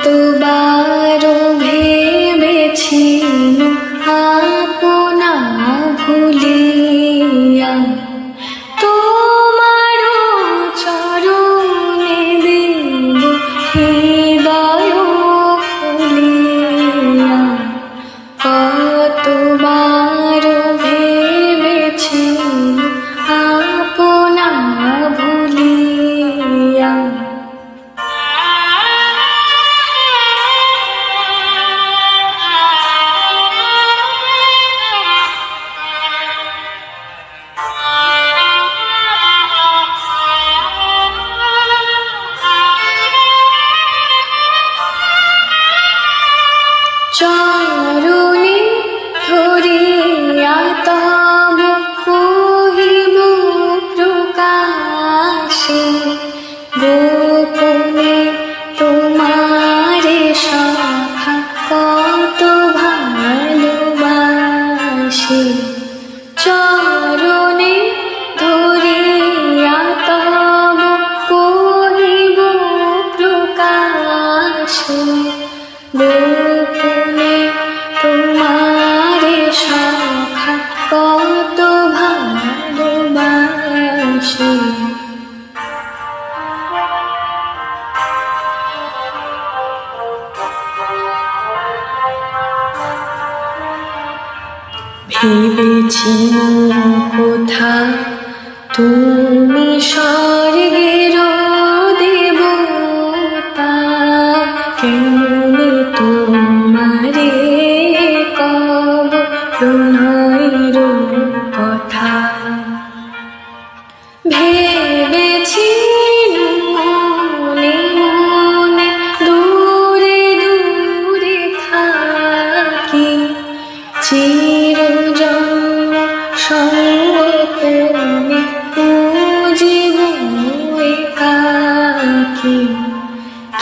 কতবার চরণে ধরিয়া তব কহিব প্রকাশে গোপনে তোমারে সখা কত ভালোবাসি। চরণে ধরিয়া তব কহিব প্রকাশে গোপনে ভালোবাসি ভেবেছি কোথা তুমি স্বর্গের দেবতা কেমন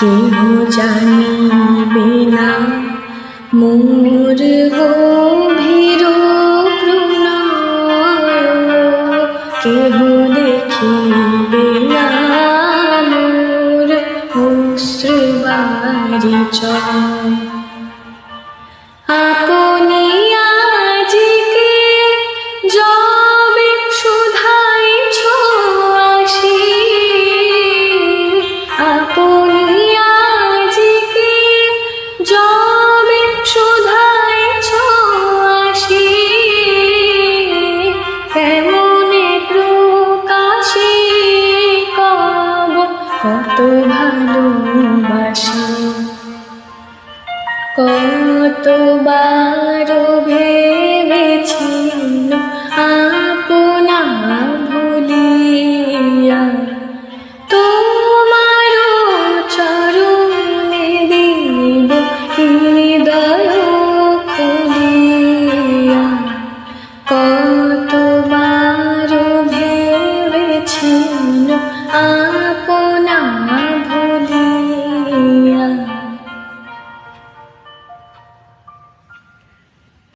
কেহ জানিবে না। মোর গভীর প্রণয় কেহ দেখিবে না মোর অশ্রুবারি চয় ভালোবাসি। কতবার ভেবে